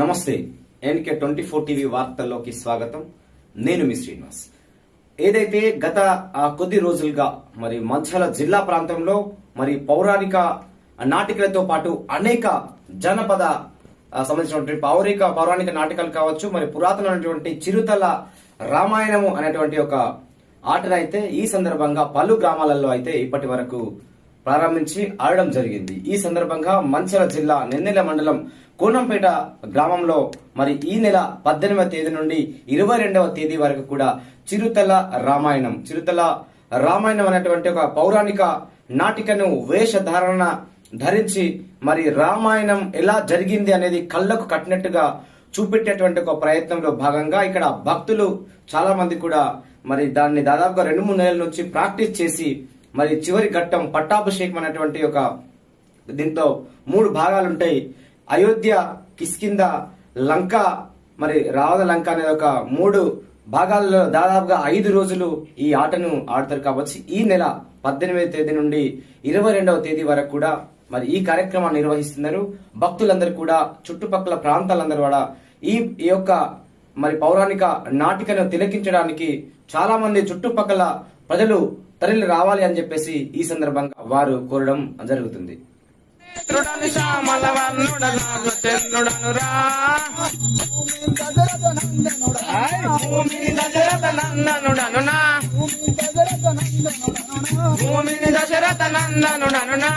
నమస్తే NK twenty four TV వార్తల్లోకి స్వాగతం. నేను మీ శ్రీనివాస్. ఏదైతే గత కొద్ది రోజులుగా మరి మధ్యల జిల్లా ప్రాంతంలో మరి పౌరాణిక నాటికలతో పాటు అనేక జనపద సంబంధించినటువంటి పౌరిక పౌరాణిక నాటకాలు కావచ్చు మరి పురాతనమైనటువంటి చిరుతల రామాయణము అనేటువంటి ఒక ఆటనైతే ఈ సందర్భంగా పలు గ్రామాలలో అయితే ఇప్పటి వరకు ప్రారంభించి ఆడడం జరిగింది. ఈ సందర్భంగా మంచల జిల్లా నెన్నెల మండలం కోనంపేట గ్రామంలో మరి ఈ నెల పద్దెనిమిదవ తేదీ నుండి ఇరవై రెండవ తేదీ వరకు కూడా చిరుతల రామాయణం. చిరుతల రామాయణం అనేటువంటి ఒక పౌరాణిక నాటికను వేషధారణ ధరించి మరి రామాయణం ఎలా జరిగింది అనేది కళ్ళకు కట్టినట్టుగా చూపెట్టేటువంటి ఒక ప్రయత్నంలో భాగంగా ఇక్కడ భక్తులు చాలా మంది కూడా మరి దాన్ని దాదాపుగా రెండు మూడు నెలల నుంచి ప్రాక్టీస్ చేసి మరి చివరి ఘట్టం పట్టాభిషేకం అనేటువంటి ఒక దీంతో మూడు భాగాలు ఉంటాయి అయోధ్య కిస్కింద లంక మరి రావణ లంక అనేది ఒక మూడు భాగాల్లో దాదాపుగా ఐదు రోజులు ఈ ఆటను ఆడతారు కాబట్టి ఈ నెల పద్దెనిమిదవ తేదీ నుండి ఇరవై రెండవ తేదీ వరకు కూడా మరి ఈ కార్యక్రమాన్ని నిర్వహిస్తున్నారు. భక్తులందరూ కూడా చుట్టుపక్కల ప్రాంతాలందరూ కూడా ఈ ఈ యొక్క మరి పౌరాణిక నాటికను తిలకించడానికి చాలా మంది చుట్టుపక్కల ప్రజలు తరలి రావాలి అని చెప్పేసి ఈ సందర్భంగా వారు కోరడం జరుగుతుంది. రుడను శ్యామల వర్ణుడను చంద్రుడను రా. భూమిని దశరథ నందనుడను నా. భూమిని దశరథ నందనుడను నా.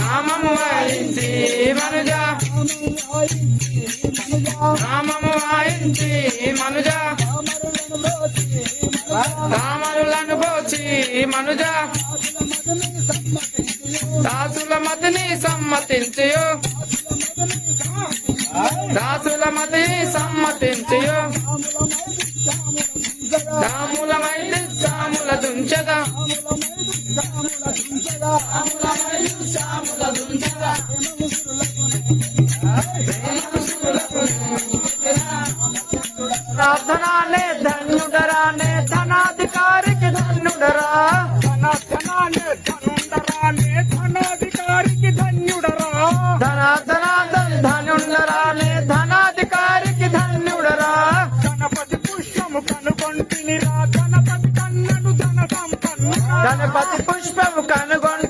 నామము వాయించి మనుజ. నామము వాయించి మనుజ. రామరుల వచ్చి మనుజ. దాసుల మతిని సమ్మతించు దాసుల మతిని సమ్మతించు దాములమైతే దాముల దుంచదా. ప్రార్థనాలే ధన్యుడరానే ధనాధికారికి ధనాధికారికి ధన్యుడరా? ధన ధనాధన్ ధనాధికారికి ధన్యుడరా? గణపతి పుష్పము కనుగొంటినిరా. గణపతి కన్నను ధన సంపన్నురా గణపతి పుష్పము కనుగొంటిని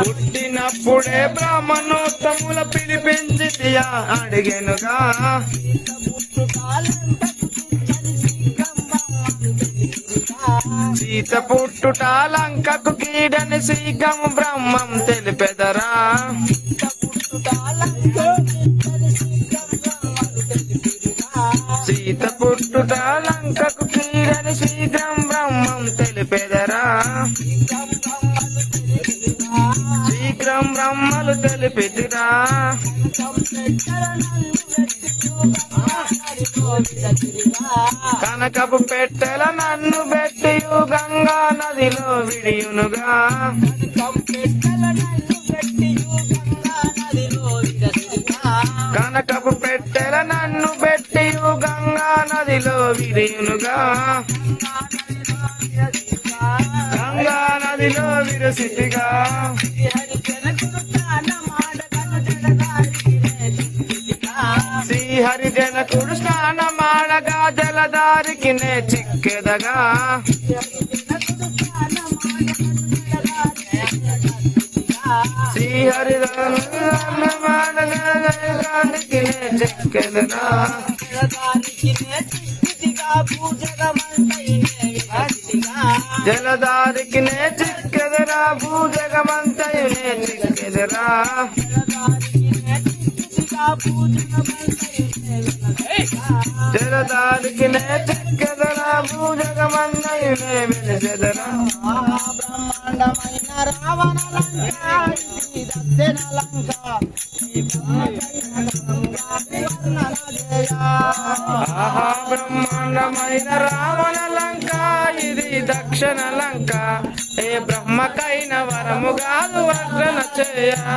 పుట్టినప్పుడే బ్రాహ్మణోత్తముల పిలిపించి తియా సీత పుట్టుట లంకకు కీడని శ్రీగం బ్రహ్మం తెలిపెదరా. పుట్టుట సీత పుట్టుట లంకకు కీడని శీఘ్రం బ్రహ్మం తెలిపెదరా. శీఘ్రం బ్రహ్మలు తెలిపెదిరా. కనకపు పెట్టెల నన్ను పెట్టి గంగా నదిలో విడియునుగా. నదిలో విడియునుగా గంగా నదిలో విరసిటిగా శ్రీహరి జనకుడు స్నానమాడగా జలదారికి నే చిక్కెదగా శ్రీహరి స్నానమాడగా జలదారికి నే చిక్కెదగా జలదారికి నే చిక్కెదరా బ్రహ్మాండమైన రావణ లంక బ్రహ్మాండమైన రావణ లంక ఇది దక్షిణ లంక ఏ బ్రహ్మకైన వరముగాలు కాదు వర్ణన చేయా.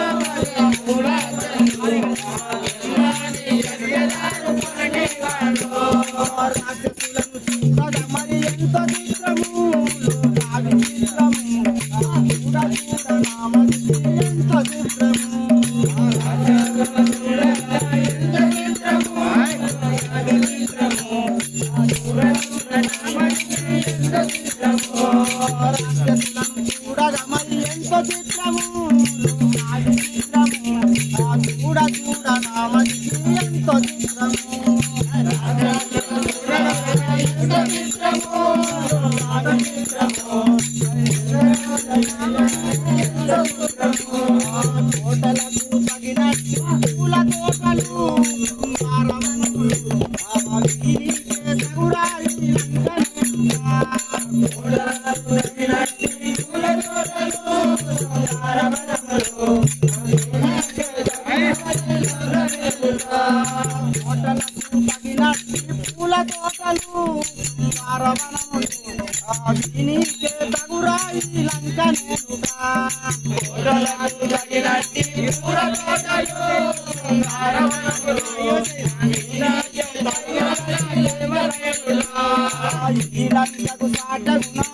Oh. ఇలా సాటగునా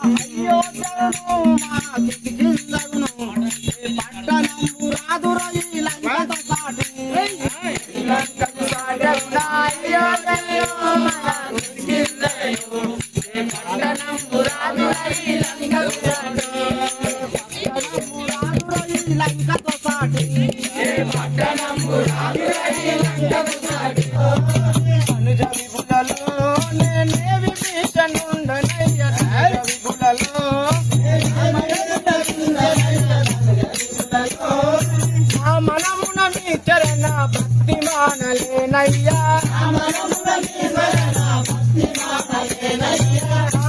కానలేనయ్యా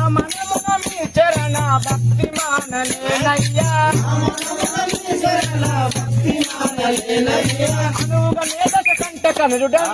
మనమున మీ చరణ భక్తి మానలేనయ్యా. అనుగ మేధ కంట కనుడా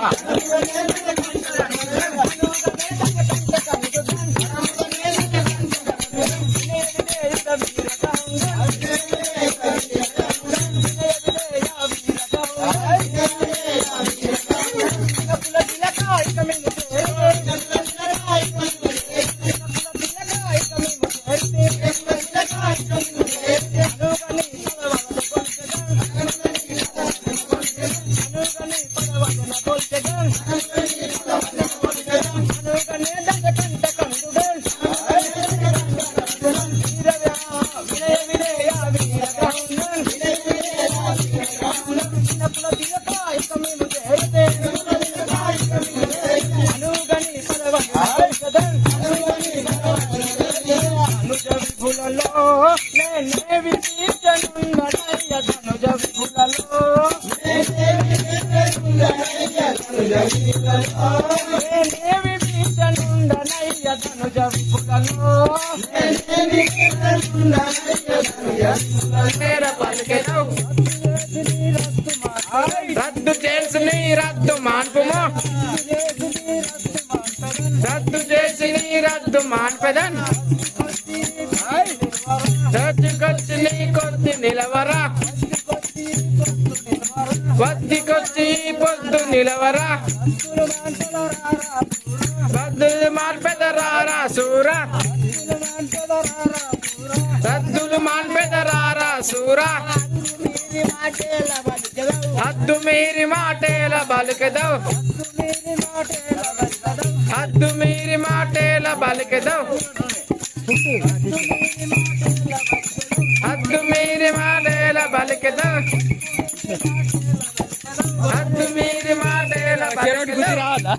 Era para que no. రద్దు చేసి రద్దు మాన్పుము. రద్దు చేసి రద్దు మాన్పెదన్. చర్చికొచ్చి నీ కొద్ది నిలవరా. వద్దికొచ్చి పొద్దు నిలవరా. సద్దు మాన్పెదరారా సూరా. సద్దులు మాన్పెదరారా సూరా. హద్దు మీరి మాటేల బలికెదవు. హద్దు మీరి మాటేల బలికెదవు. హద్దు మీరి మాటేల బలికెదవు. హద్దు మీరి మాటేల బలికెదవు.